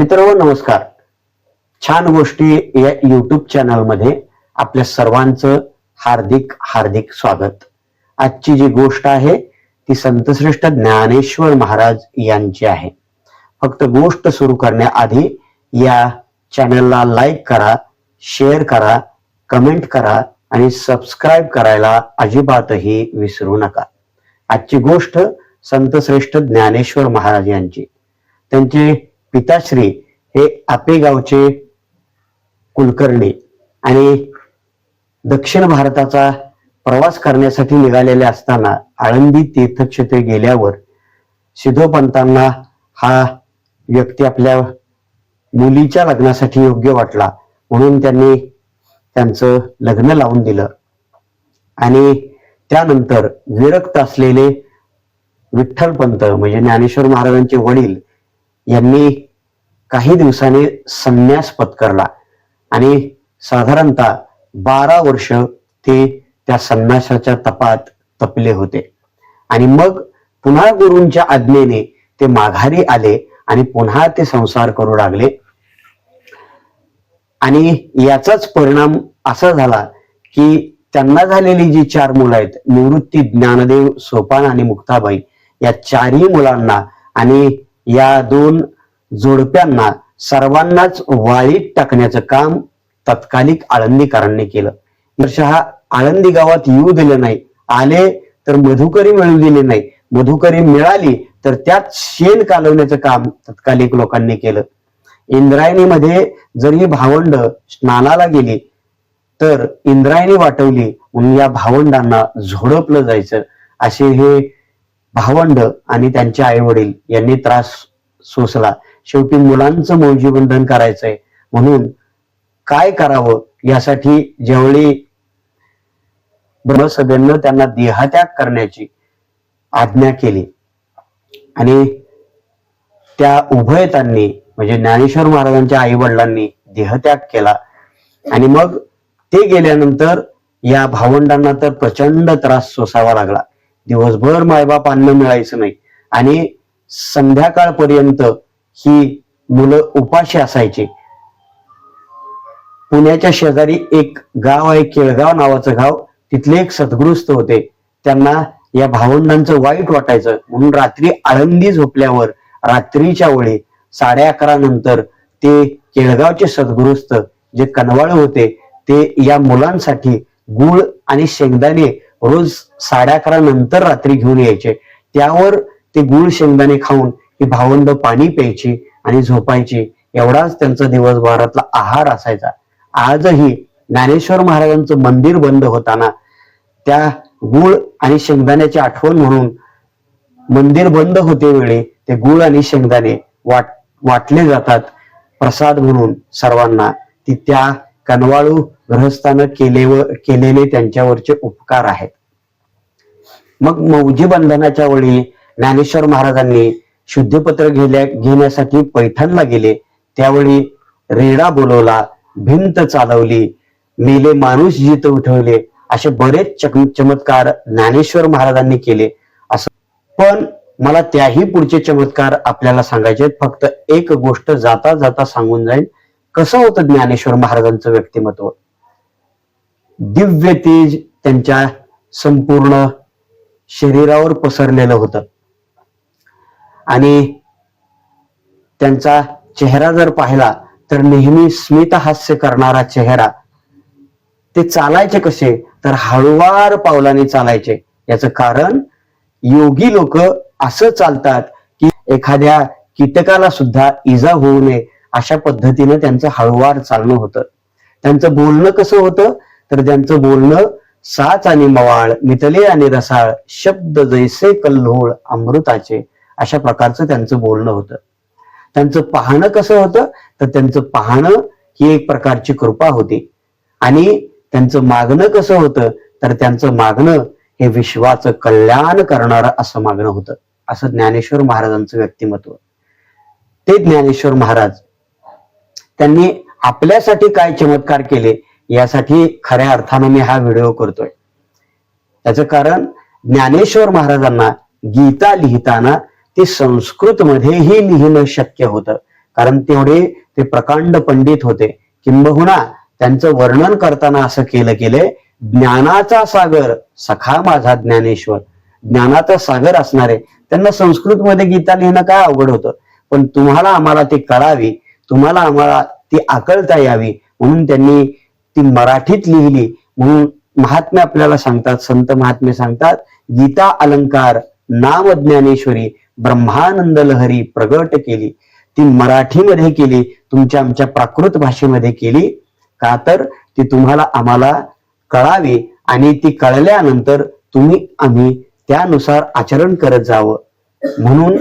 मित्र नमस्कार. छान गोष्टी या युट्यूब चॅनलमध्ये आपल्या सर्वांचं हार्दिक हार्दिक स्वागत. आजची जी गोष्ट आहे ती संतश्रेष्ठ ज्ञानेश्वर महाराज यांची आहे. फक्त गोष्ट सुरू करण्याआधी या चॅनलला लाईक करा शेअर करा कमेंट करा आणि सबस्क्राईब करायला अजिबातही विसरू नका. आजची गोष्ट संतश्रेष्ठ ज्ञानेश्वर महाराज यांची. त्यांचे पिताश्री हे आपेगावचे कुलकर्णी आणि दक्षिण भारताचा प्रवास करण्यासाठी निघालेले असताना आळंदी तीर्थक्षेत्री गेल्यावर सिद्धोपंतांना हा व्यक्ती आपल्या मुलीच्या लग्नासाठी योग्य वाटला म्हणून त्यांनी त्यांचं लग्न लावून दिलं. आणि त्यानंतर विरक्त असलेले विठ्ठलपंत म्हणजे ज्ञानेश्वर महाराजांचे वडील यांनी काही दिवसांनी संन्यास पत्करला. आणि साधारणतः बारा वर्ष ते त्या संन्यासाच्या तपात तपले होते. आणि मग पुन्हा गुरूंच्या आज्ञेने ते माघारी आले आणि पुन्हा ते संसार करू लागले. आणि याचाच परिणाम असा झाला की त्यांना झालेली जी चार मुलं आहेत निवृत्ती ज्ञानदेव सोपान आणि मुक्ताबाई या चारही मुलांना आणि या दोन जोडप्यांना सर्वांनाच वाळीत टाकण्याचं काम तत्कालिक आळंदीकरांनी केलं. वर्ष आळंदी गावात येऊ दिलं नाही आले तर मधुकरी मिळू दिली नाही मधुकरी मिळाली तर त्यात शेण कालवण्याचं काम तत्कालिक लोकांनी केलं. इंद्रायणीमध्ये जर ही भावंड स्नानाला गेली तर इंद्रायणी वाटवली म्हणून या भावंडांना झोडपलं जायचं. असे हे भावंड आणि त्यांचे आई वडील यांनी त्रास सोसला. शेवटी मुलांचं मौजीबंधन करायचंय. म्हणून काय करावं यासाठी ज्यावेळी ब्रह्मसभेनं त्यांना देहत्याग करण्याची आज्ञा केली आणि त्या उभयतांनी म्हणजे ज्ञानेश्वर महाराजांच्या आई वडिलांनी देहत्याग केला आणि मग ते गेल्यानंतर या भावंडांना तर प्रचंड त्रास सोसावा लागला. दिवसभर मायबाप अन्न मिळायचं नाही. आणि संध्याकाळपर्यंत ही मुलं उपाशी असायची. पुण्याच्या शेजारी एक गाव आहे केळगाव नावाचं गाव. तिथले एक सद्गृस्त होते. त्यांना या भावंडांचं वाईट वाटायचं. म्हणून रात्री आळंदी झोपल्यावर रात्रीच्या वेळी साडे अकरा नंतर ते केळगावचे सद्गृस्त जे कनवाळ होते ते या मुलांसाठी गुळ आणि शेंगदाणे रोज साडे अकरा नंतर रात्री घेऊन यायचे. त्यावर ते गुळ शेंगदाणे खाऊन ही भावंड पाणी प्यायची आणि झोपायची. एवढाच त्यांचा दिवसभरातला आहार असायचा. आजही ज्ञानेश्वर महाराजांचं मंदिर बंद होताना त्या गुळ आणि शेंगदाण्याची आठवण म्हणून मंदिर बंद होते वेळी ते गुळ आणि शेंगदाणे वाट वाटले जातात. प्रसाद म्हणून सर्वांना ती त्या कनवाळू ग्रहस्थानं केले व केलेले त्यांच्यावरचे उपकार आहेत. मग मौजी बंधनाच्या वेळी ज्ञानेश्वर महाराजांनी शुद्धपत्र घेल्या घेण्यासाठी पैठणला गेले. त्यावेळी रेडा बोलवला भिंत चालवली मेले माणूस जित उठवले असे बरेच चक- चमत्कार ज्ञानेश्वर महाराजांनी केले. असं पण मला त्याही पुढचे चमत्कार आपल्याला सांगायचे फक्त एक गोष्ट जाता जाता सांगून जाईल कसं होतं ज्ञानेश्वर महाराजांचं व्यक्तिमत्व? दिव्य तेज त्यांच्या संपूर्ण शरीरावर पसरलेलं होतं. आणि त्यांचा चेहरा जर पाहिला तर नेहमी स्मित हास्य करणारा चेहरा. ते चालायचे कसे? तर हळुवार पावलाने चालायचे. याचं कारण योगी लोक असं चालतात की एखाद्या कीटकाला सुद्धा इजा होऊ नये. अशा पद्धतीनं त्यांचं हळुवार चालणं होतं. त्यांचं बोलणं कसं होतं? तर त्यांचं बोलणं साच आणि मवाळ मितले आणि रसाळ शब्द जैसे कल्होळ अमृताचे अशा प्रकारचं त्यांचं बोलणं होतं. त्यांचं पाहणं कसं होतं? तर त्यांचं पाहणं ही एक प्रकारची कृपा होती. आणि त्यांचं मागणं कसं होतं? तर त्यांचं मागणं हे विश्वाचं कल्याण करणारं असं मागणं होतं. असं ज्ञानेश्वर महाराजांचं व्यक्तिमत्व. ते ज्ञानेश्वर महाराज त्यांनी आपल्यासाठी काय चमत्कार केले यासाठी खऱ्या अर्थानं मी हा व्हिडिओ करतोय. त्याचं कारण ज्ञानेश्वर महाराजांना गीता लिहिताना ती संस्कृत मध्येही लिहिणं शक्य होतं. कारण तेवढे ते प्रकांड पंडित होते. किंबहुना त्यांचं वर्णन करताना असं केलं गेलंय ज्ञानाचा सागर सखा माझा ज्ञानेश्वर. ज्ञानाचा सागर असणारे त्यांना संस्कृत मध्ये गीता लिहिणं काय अवघड होतं. पण तुम्हाला आम्हाला ती कळावी तुम्हाला आम्हाला ती आकळता यावी म्हणून त्यांनी ती मराठीत लिहिली. म्हणून महात्मे आपल्याला सांगतात संत महात्मे सांगतात गीता अलंकार नाम ज्ञानेश्वरी ब्रह्मानंद लहरी प्रगट केली. ती मराठीमध्ये केली तुमच्या आमच्या प्राकृत भाषेमध्ये केली. का तर ती तुम्हाला आम्हाला कळावी आणि ती कळल्यानंतर तुम्ही आम्ही त्यानुसार आचरण करत जावं. म्हणून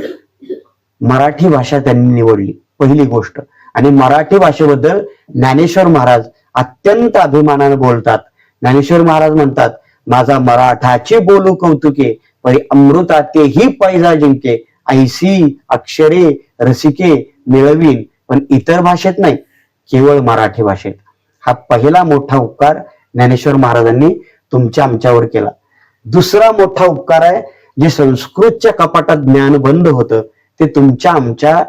मराठी भाषा त्यांनी निवडली. पहिली गोष्ट. आणि मराठी भाषेबद्दल ज्ञानेश्वर महाराज अत्यंत अभिमानाने बोलतात. ज्ञानेश्वर महाराज म्हणतात माझा मराठाचे बोलू कौतुके परी अमृता तेही पैजा जिंके ऐसी अक्षरे रसिके मिळवीन. पण इतर भाषेत नाही केवळ मराठी भाषेत. हा पहिला मोठा उपकार ज्ञानेश्वर महाराजांनी तुमच्या आमच्यावर केला. दुसरा मोठा उपकार आहे जे संस्कृतच्या कपाटात ज्ञान बंद होतं ते तुमच्या आमच्या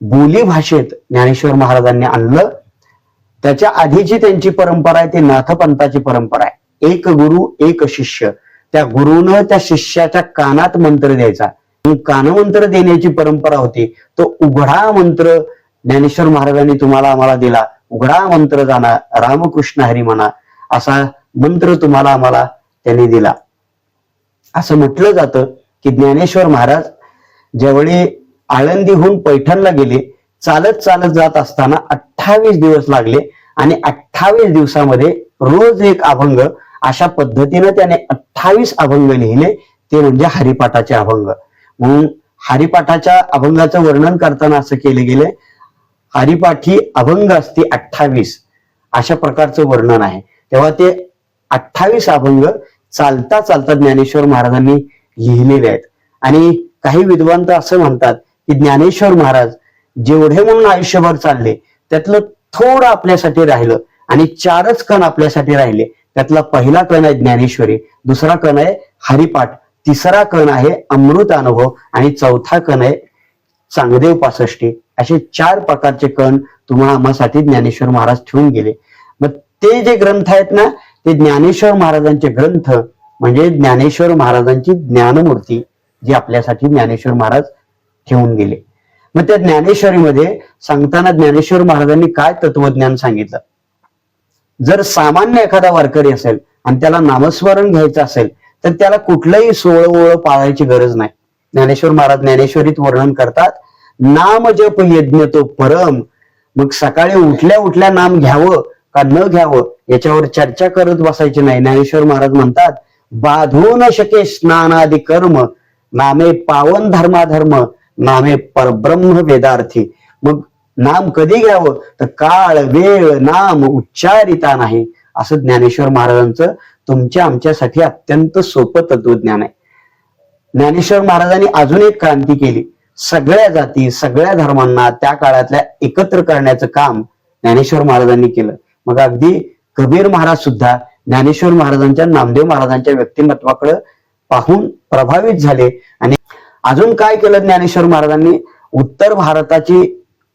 बोली भाषेत ज्ञानेश्वर महाराजांनी आणलं. त्याच्या आधीची त्यांची परंपरा आहे ती नाथपंताची परंपरा आहे. एक गुरु एक शिष्य. त्या गुरुनं त्या शिष्याच्या कानात मंत्र द्यायचा. कानमंत्र देण्याची परंपरा होती. तो उघडा मंत्र ज्ञानेश्वर महाराजांनी तुम्हाला आम्हाला दिला. उघडा मंत्र जाणा रामकृष्ण हरी म्हणा असा मंत्र तुम्हाला आम्हाला त्यांनी दिला. असं म्हटलं जातं की ज्ञानेश्वर महाराज ज्यावेळी आळंदीहून पैठणला गेले. चालत चालत जात असताना अठ्ठावीस दिवस लागले आणि अठ्ठावीस दिवसामध्ये रोज एक अभंग अशा पद्धतीनं त्याने अठ्ठावीस अभंग लिहिले. ते म्हणजे हरिपाठाचे अभंग. म्हणून हरिपाठाच्या अभंगाचं वर्णन करताना असं केले गेले हरिपाठी अभंग असते अठ्ठावीस अशा प्रकारचं वर्णन आहे. तेव्हा ते अठ्ठावीस अभंग चालता चालता ज्ञानेश्वर महाराजांनी लिहिलेले आहेत. आणि काही विद्वान तर असं म्हणतात की ज्ञानेश्वर महाराज जेवढे म्हणून आयुष्यभर चालले त्यातलं थोडं आपल्यासाठी राहिलं आणि चारच कण आपल्यासाठी राहिले. त्यातला पहिला कण आहे ज्ञानेश्वरी दुसरा कण आहे हरिपाठ तिसरा कण आहे अमृत अनुभव आणि चौथा कण आहे चांगदेव पासष्टी. असे चार प्रकारचे कण तुम्हाला आम्हासाठी ज्ञानेश्वर महाराज ठेवून गेले. मग ते जे ग्रंथ आहेत ना ते ज्ञानेश्वर महाराजांचे ग्रंथ म्हणजे ज्ञानेश्वर महाराजांची ज्ञानमूर्ती जी आपल्यासाठी ज्ञानेश्वर महाराज ठेवून गेले. मग त्या ज्ञानेश्वरीमध्ये सांगताना ज्ञानेश्वर महाराजांनी काय तत्वज्ञान सांगितलं? जर सामान्य एखादा वारकरी असेल आणि त्याला नामस्मरण घ्यायचं असेल तर त्याला कुठलंही सोळ ओळ पाळायची गरज नाही. ज्ञानेश्वर महाराज ज्ञानेश्वरीत वर्णन करतात नाम जप यज्ञ तो परम. मग सकाळी उठल्या उठल्या नाम घ्यावं का न घ्यावं याच्यावर चर्चा करत बसायची नाही. ज्ञानेश्वर महाराज म्हणतात बाधू न शके स्नानादी कर्म नामे पावन धर्माधर्म नामे परब्रह्म वेदार्थी. मग नाम कधी घ्यावं? तर काळ वेळ नाम उच्चारिता नाही. असं ज्ञानेश्वर महाराजांचं तुमच्या आमच्यासाठी अत्यंत सोपं तत्वज्ञान आहे. ज्ञानेश्वर महाराजांनी अजून एक क्रांती केली. सगळ्या जाती सगळ्या धर्मांना त्या काळातल्या एकत्र करण्याचं काम ज्ञानेश्वर महाराजांनी केलं. मग अगदी कबीर महाराज सुद्धा ज्ञानेश्वर महाराजांच्या नामदेव महाराजांच्या व्यक्तिमत्वाकडे पाहून प्रभावित झाले आणि अजून काय केलं ज्ञानेश्वर महाराजांनी? उत्तर भारताची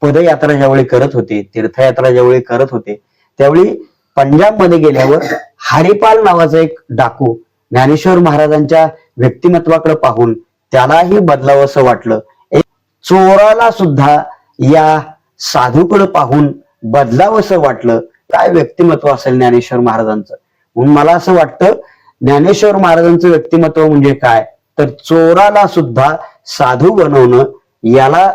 पदयात्रा ज्यावेळी करत होते तीर्थयात्रा ज्यावेळी करत होते त्यावेळी पंजाबमध्ये गेल्यावर हरिपाल नावाचा एक डाकू ज्ञानेश्वर महाराजांच्या व्यक्तिमत्वाकडे पाहून त्यालाही बदलावं असं वाटलं. एक चोराला सुद्धा या साधूकडे पाहून बदलावंसं वाटलं. काय व्यक्तिमत्व असेल ज्ञानेश्वर महाराजांचं? म्हणून मला असं वाटतं ज्ञानेश्वर महाराजांचं व्यक्तिमत्व म्हणजे काय? तर चोराला सुद्धा साधू बनवणं याला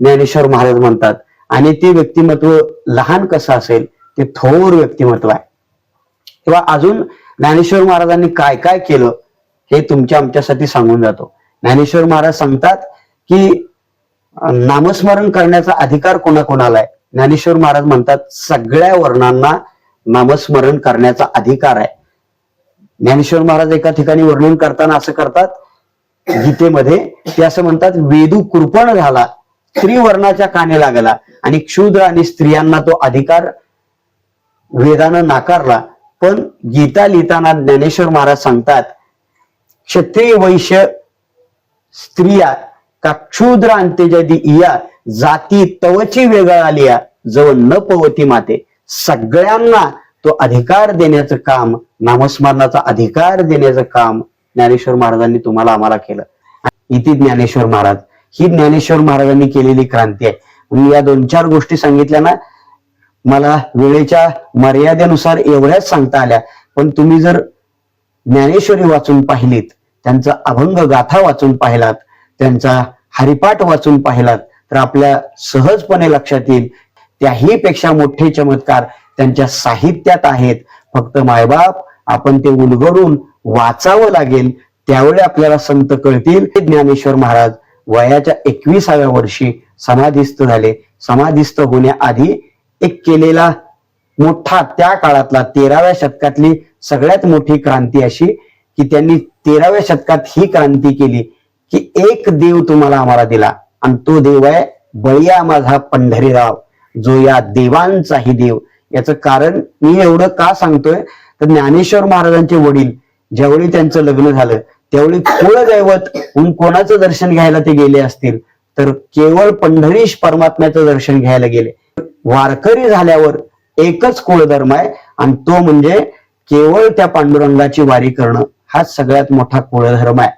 ज्ञानेश्वर महाराज म्हणतात. आणि ते व्यक्तिमत्व लहान कसं असेल ते थोर व्यक्तिमत्व आहे. किंवा अजून ज्ञानेश्वर महाराजांनी काय काय केलं हे तुमच्या आमच्यासाठी सांगून जातो. ज्ञानेश्वर महाराज सांगतात की नामस्मरण करण्याचा अधिकार कोणाकोणाला आहे? ज्ञानेश्वर महाराज म्हणतात सगळ्या वर्णांना नामस्मरण करण्याचा अधिकार आहे. ज्ञानेश्वर महाराज एका ठिकाणी वर्णन करताना असं करतात गीतेमध्ये ते असं म्हणतात वेदू कृपण झाला स्त्रीवर्णाच्या काने लागला आणि क्षुद्र आणि स्त्रियांना तो अधिकार वेदानं नाकारला. पण गीता लिहिताना ज्ञानेश्वर महाराज सांगतात क्षत्रिय वैश्य स्त्रिया का क्षुद्र अंत्यजदी इया जाती तवची वेगळा आलिया जवळ न पवती माते. सगळ्यांना तो अधिकार देण्याचं काम नामस्मरणाचा अधिकार देण्याचं काम ज्ञानेश्वर महाराजांनी तुम्हाला आम्हाला केलं. इथे ज्ञानेश्वर महाराज ही ज्ञानेश्वर महाराजांनी केलेली क्रांती आहे. मी या दोन चार गोष्टी सांगितल्या ना मला वेळेच्या मर्यादेनुसार एवढ्याच सांगता आल्या. पण तुम्ही जर ज्ञानेश्वरी वाचून पाहिलीत त्यांचा अभंग गाथा वाचून पाहिलात त्यांचा हरिपाठ वाचून पाहिलात तर आपल्या सहजपणे लक्षात येईल त्याही पेक्षा मोठे चमत्कार त्यांच्या साहित्यात आहेत. फक्त मायबाप आपण ते उलगडून वाचावं लागेल त्यावेळी आपल्याला संत कळतील. ज्ञानेश्वर महाराज वयाच्या एकविसाव्या वर्षी समाधिस्थ झाले. समाधिस्थ होण्याआधी एक केलेला मोठा त्या काळातला तेराव्या शतकातली सगळ्यात मोठी क्रांती अशी की त्यांनी तेराव्या शतकात ही क्रांती केली की एक देव तुम्हाला आम्हाला दिला आणि तो देव आहे बळीया माझा पंढरीराव जो या देवांचाही देव. याचं कारण मी एवढं का सांगतोय? तर ज्ञानेश्वर महाराजांचे वडील ज्यावेळी त्यांचं लग्न झालं त्यावेळी कुळदैवत म्हणून कोणाचं दर्शन घ्यायला ते गेले असतील? तर केवळ पंढरीश परमात्म्याचं दर्शन घ्यायला गेले. वारकरी झाल्यावर एकच कुळधर्म आहे आणि तो म्हणजे केवळ त्या पांडुरंगाची वारी करणं. हाच सगळ्यात मोठा कुळधर्म आहे.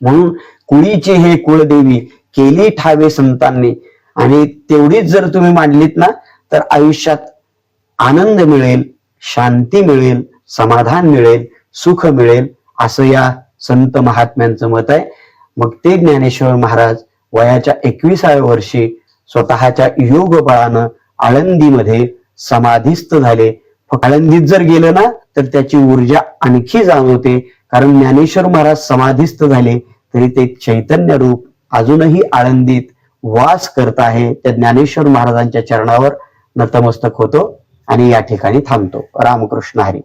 म्हणून कुळीची हे कुळदेवी केली ठावे संतांनी. आणि तेवढीच जर तुम्ही मांडलीत ना तर आयुष्यात आनंद मिळेल शांती मिळेल समाधान मिळेल सुख मिळेल असं या संत महात्म्यांचं मत आहे. मग ते ज्ञानेश्वर महाराज वयाच्या एकविसाव्या वर्षी स्वतःच्या योग बळानं आळंदीमध्ये समाधिस्थ झाले. आळंदीत जर गेलं ना तर त्याची ऊर्जा आणखी जाणवते. कारण ज्ञानेश्वर महाराज समाधिस्थ झाले तरी ते चैतन्य रूप अजूनही आळंदीत वास करत आहे. त्या ज्ञानेश्वर महाराजांच्या चरणावर नतमस्तक होतो आणि या ठिकाणी थांबतो. रामकृष्ण हरी.